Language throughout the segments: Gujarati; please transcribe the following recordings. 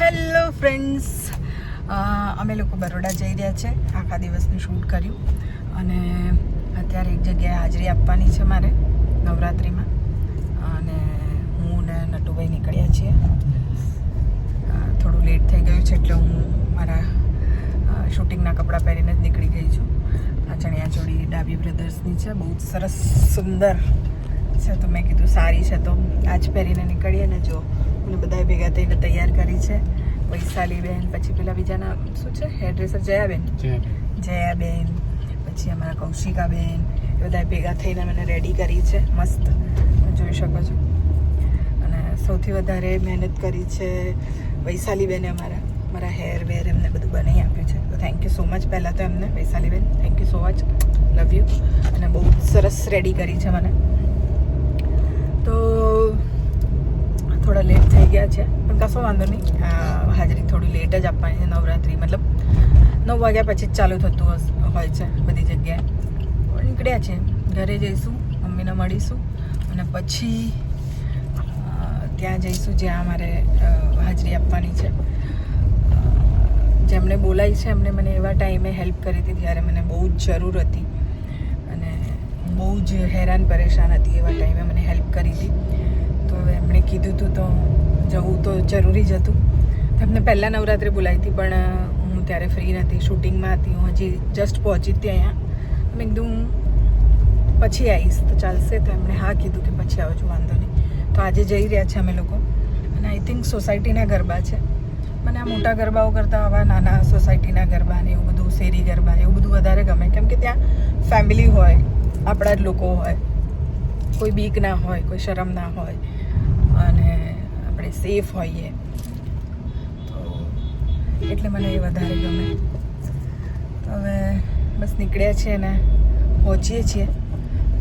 હેલો ફ્રેન્ડ્સ અમે લોકો બરોડા જઈ રહ્યા છે. આખા દિવસનું શૂટ કર્યું. અને અત્યારે એક જગ્યાએ હાજરી આપવાની છે મારે નવરાત્રિમાં. અને હું ને નટુભાઈ નીકળ્યા છીએ. થોડું લેટ થઈ ગયું છે એટલે હું મારા શૂટિંગના કપડાં પહેરીને જ નીકળી ગઈ છું. આ ચણિયા ચોળી ડાબી બ્રધર્સની છે. બહુ જ સરસ, સુંદર છે. તો મેં કીધું સારી છે. તો આજ પહેરીને નીકળીએ ને જો. મને બધાએ ભેગા થઈને તૈયાર કરી છે. વૈશાલીબેન પછી પેલા બીજાના શું છે? Hair dresser Jayaben. જયાબેન પછી અમારા કૌશિકાબેન એ બધા ભેગા થઈને મને રેડી કરી છે. મસ્ત. જોઈ શકો છો. અને સૌથી વધારે મહેનત કરી છે વૈશાલી બેને અમારા મારા હેર વેર એમને બધું બનાવી આપ્યું છે. તો થેન્ક યુ સો મચ પહેલાં તો એમને. Vaishali ben thank you so much love you અને બહુ સરસ રેડી કરી છે મને. તો થોડા લેટ થઈ ગયા છે. પણ કશો વાંધો નહીં. હાજરી થોડી લેટ જ આપવાની છે નવરાત્રિ. મતલબ નવ વાગ્યા પછી જ ચાલુ થતું હોય છે બધી જગ્યાએ. નીકળ્યા છે. ઘરે જઈશું, મમ્મીને મળીશું અને પછી ત્યાં જઈશું જ્યાં અમારે હાજરી આપવાની છે. જેમણે બોલાવી છે એમણે મને એવા ટાઈમે હેલ્પ કરી હતી જ્યારે મને બહુ જ જરૂર હતી. અને બહુ જ હેરાન પરેશાન હતી એવા ટાઈમે મને હેલ્પ કરી હતી. હવે એમણે કીધું હતું તો જવું તો જરૂરી જ હતું. તમને પહેલાં નવરાત્રે બોલાવી હતી, પણ હું ત્યારે ફ્રી નથી. શૂટિંગમાં હતી, હું હજી જસ્ટ પહોંચી હતી અહીંયા મેં કીધું પછી આવીશ, તો ચાલશે તો એમણે હા કીધું કે પછી આવજો, વાંધો નહીં. તો આજે જઈ રહ્યા છે અમે લોકો. અને આઈ થિંક સોસાયટીના ગરબા છે. મને આ મોટા ગરબાઓ કરતાં આવા નાના સોસાયટીના ગરબા ને એવું બધું, શેરી ગરબા એવું બધું વધારે ગમે. કેમ કે ત્યાં ફેમિલી હોય, આપણા જ લોકો હોય. કોઈ બીક ના હોય, કોઈ શરમ ના હોય. અને આપણે સેફ હોઈએ. તો એટલે મને એ વધારે ગમે. તો હવે બસ નીકળ્યા છીએ ને પહોંચીએ છીએ.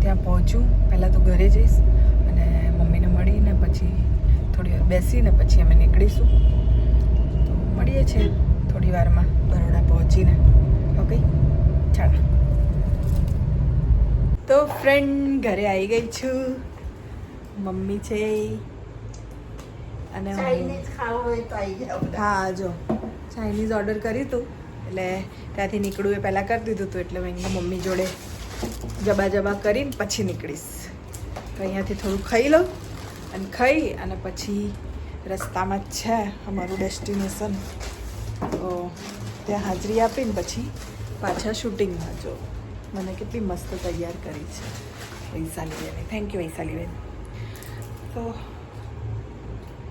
ત્યાં પહોંચું. પહેલાં તો ઘરે જઈશ અને મમ્મીને મળીને પછી થોડી વાર બેસીને પછી અમે નીકળીશું. તો મળીએ છીએ થોડી વારમાં બરોડા પહોંચીને. ઓકે ચાલો. તો ફ્રેન્ડ ઘરે આવી ગઈ છું. મમ્મી છે અને હું- તો જો. ચાઇનીઝ ઓર્ડર કર્યું હતું એટલે ત્યાંથી નીકળવું એ પહેલાં કરી દીધું હતું એટલે મેં મમ્મી જોડે જબા જબા કરીને પછી નીકળીશ. તો અહીંયાથી થોડું ખાઈ લઉં અને ખાઈ અને પછી રસ્તામાં જ છે અમારું ડેસ્ટિનેશન. તો ત્યાં હાજરી આપીને પછી પાછા શૂટિંગમાં જો. મને કેટલી મસ્ત તૈયાર કરી છે. વૈશાલીબેને. Thank you Vaishaliben. તો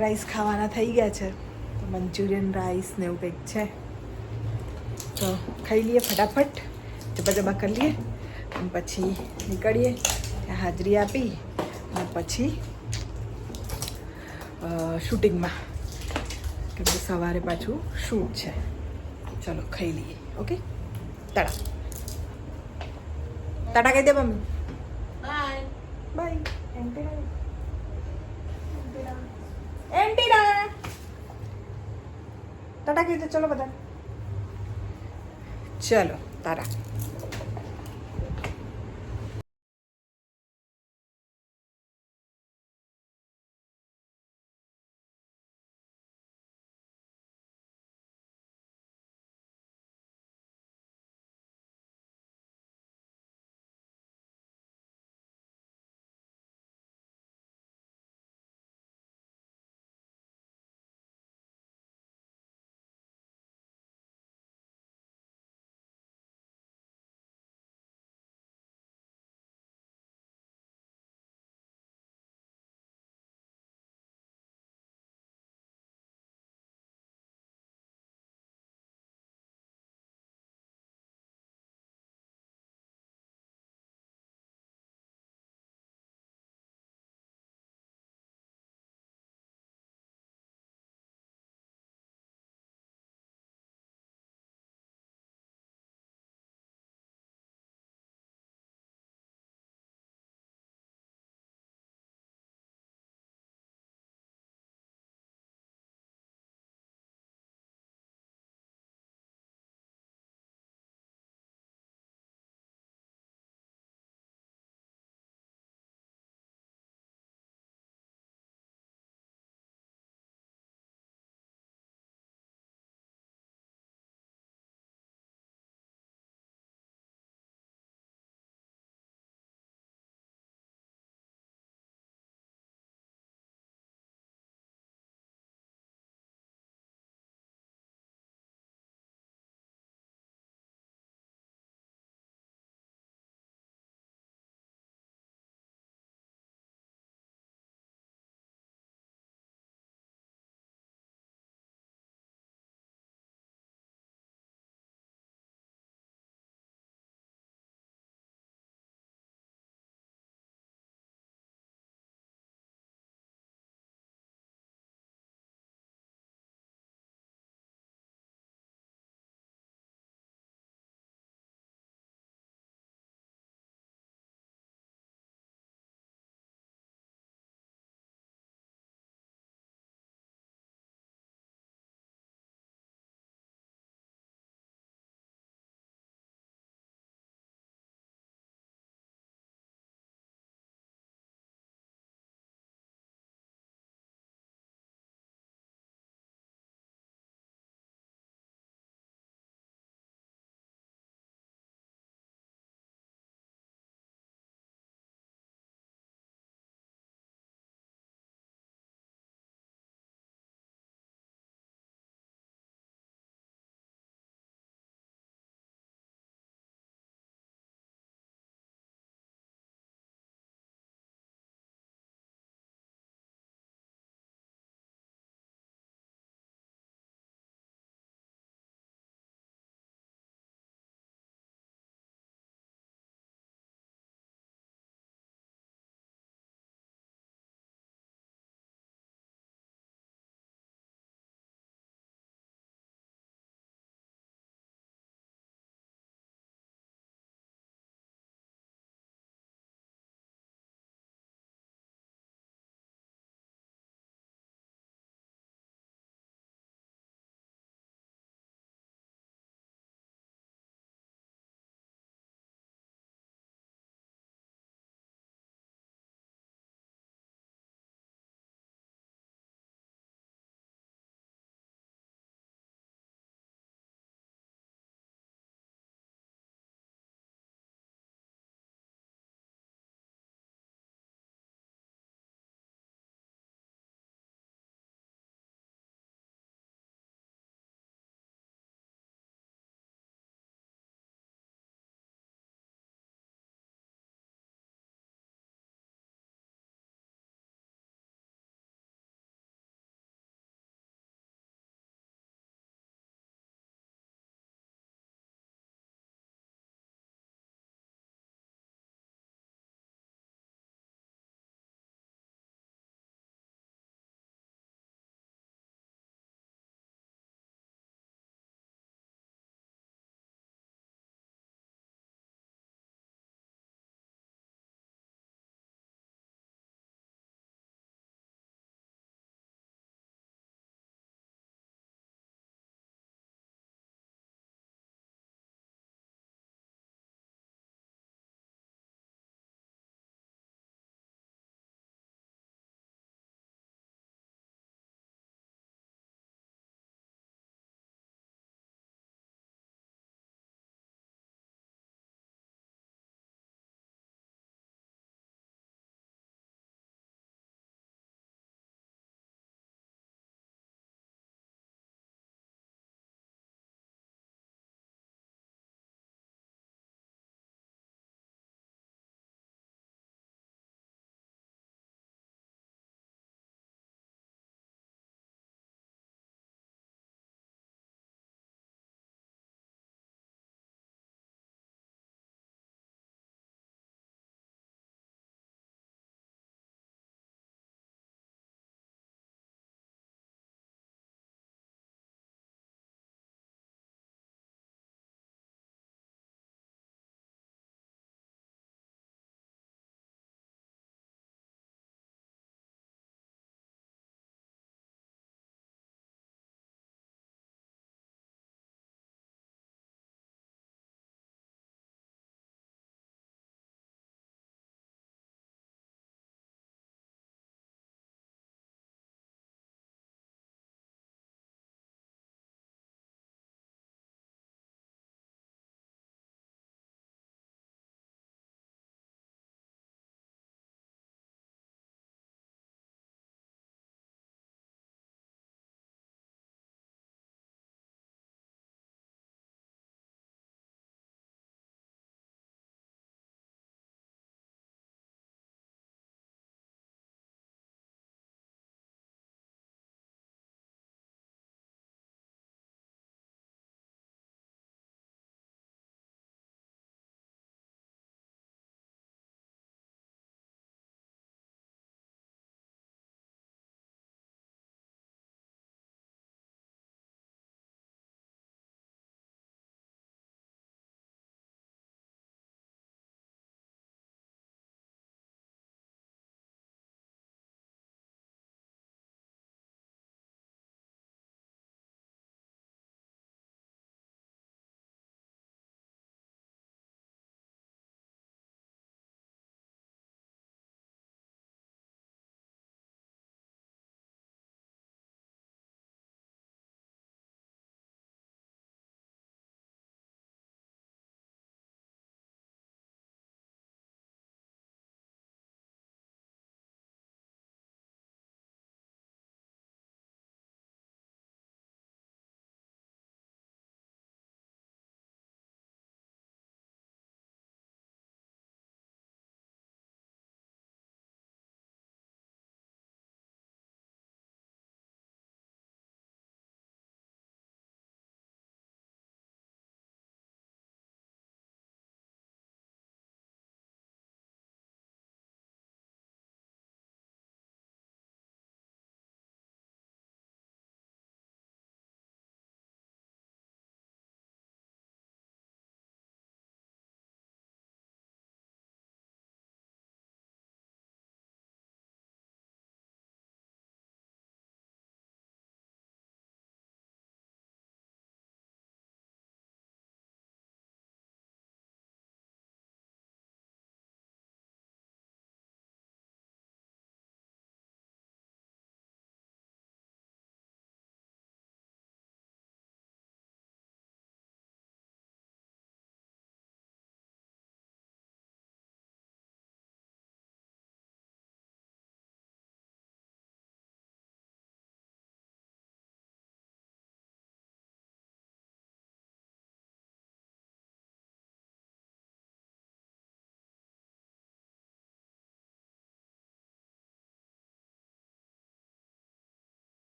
રાઈસ ખાવાના થઈ ગયા છે. તો મંચુરિયન રાઈસ ને એવું કંઈક છે. તો ખાઈ લઈએ ફટાફટ. જબા જબા કરી લઈએ. અને પછી નીકળીએ. હાજરી આપી. અને પછી શૂટિંગમાં કેમ કે સવારે પાછું શૂટ છે. ચલો ખાઈ લઈએ. ઓકે? તડા તડા કહી દે મમ્મી. બાય બાય એન્ટીના એન્ટીના ટાટા કહી દે ચલો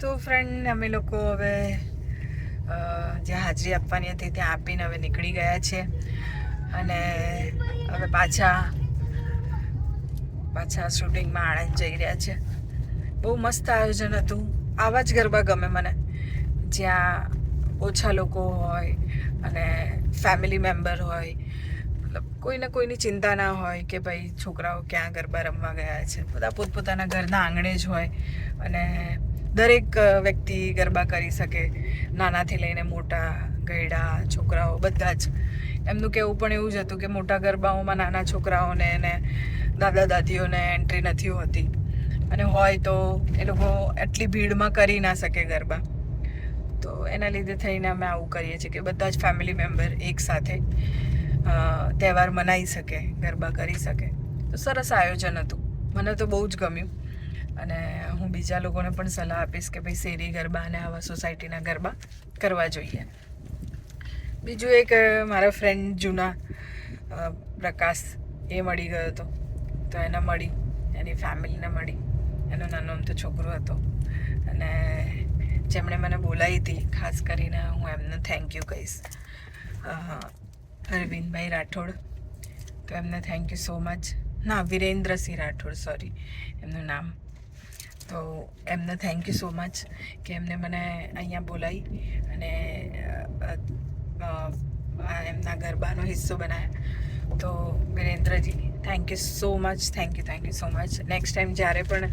તો ફ્રેન્ડ અમે લોકો હવે જ્યાં હાજરી આપવાની હતી ત્યાં આપીને હવે નીકળી ગયા છે. અને હવે પાછા પાછા શૂટિંગમાં આણંદ જઈ રહ્યા છે. બહુ મસ્ત આયોજન હતું. આવા જ ગરબા ગમે મને. જ્યાં ઓછા લોકો હોય અને ફેમિલી મેમ્બર હોય. મતલબ કોઈને કોઈની ચિંતા ના હોય કે ભાઈ છોકરાઓ ક્યાં ગરબા રમવા ગયા છે. બધા પોતપોતાના ઘરના આંગણે જ હોય. અને દરેક વ્યક્તિ ગરબા કરી શકે. નાનાથી લઈને મોટા, ગયડા, છોકરાઓ, બધા જ. એમનું કહેવું પણ એવું જ હતું કે મોટા ગરબાઓમાં નાના છોકરાઓને અને દાદા દાદીઓને એન્ટ્રી નથી હોતી. અને હોય તો એ લોકો એટલી ભીડમાં કરી ના શકે ગરબા. તો એના લીધે થઈને અમે આવું કરીએ છીએ કે બધા જ ફેમિલી મેમ્બર એક સાથે તહેવાર મનાવી શકે, ગરબા કરી શકે. તો સરસ આયોજન હતું. મને તો બહુ જ ગમ્યું. અને હું બીજા લોકોને પણ સલાહ આપીશ કે ભાઈ શેરી ગરબા અને આવા સોસાયટીના ગરબા કરવા જોઈએ. બીજું એક મારા ફ્રેન્ડ જૂના પ્રકાશ એ મળી ગયો હતો. તો એને મળી, એની ફેમિલીને મળી. એનો નાનો અમથો છોકરો હતો. અને જેમણે મને બોલાવી હતી, ખાસ કરીને હું એમને થેન્ક યુ કહીશ. અરવિંદભાઈ રાઠોડ. તો એમને થેન્ક યુ સો મચ ના, વિરેન્દ્રસિંહ રાઠોડ સોરી એમનું નામ. તો એમને થેન્ક યુ સો મચ કે એમને મને અહીંયા બોલાવી અને એમના ગરબાનો હિસ્સો બનાવ્યા. તો Virendraji thank you so much thank you thank you so much next time જ્યારે પણ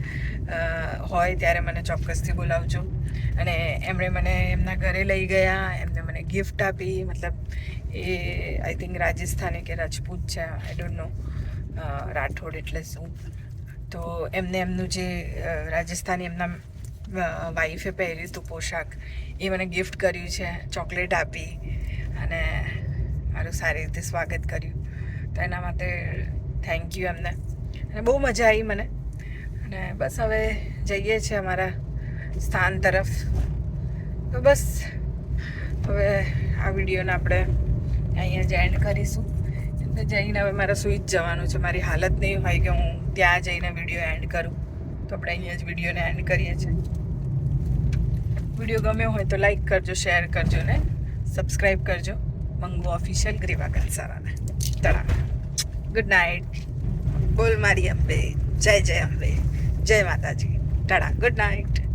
હોય ત્યારે મને ચોક્કસથી બોલાવજો. અને એમણે મને એમના ઘરે લઈ ગયા, એમને મને ગિફ્ટ આપી, મતલબ એ આઈ થિંક રાજસ્થાની કે રાજપૂત છે આઈ ડોન્ટ નો રાઠોડ એટલે શું. તો એમને એમનું જે રાજસ્થાની એમના વાઈફે પહેર્યું હતું પોશાક, એ મને ગિફ્ટ કર્યું છે ચોકલેટ આપી અને મારું સારી રીતે સ્વાગત કર્યું. તો એના માટે થેન્ક યુ એમને. અને બહુ મજા આવી મને. અને બસ હવે જઈએ છીએ અમારા સ્થાન તરફ. તો બસ, હવે આ વિડીયોને આપણે અહીંયા જ એન્ડ કરીશું. જઈને હવે મારે સુઈ જ જવાનું છે. મારી હાલત નહીં હોય કે હું ત્યાં જઈને વીડિયો એન્ડ કરું. તો આપણે અહીંયા જ વિડીયોને એન્ડ કરીએ છીએ. વીડિયો ગમ્યો હોય તો લાઈક કરજો શેર કરજો ને સબસ્ક્રાઈબ કરજો. મંગુ ઓફિશિયલ ગ્રીવા કંસારાને તળા ગુડ નાઇટ બોલ મારી અંબે. જય જય અંબે. જય માતાજી. ટાળા ગુડ નાઇટ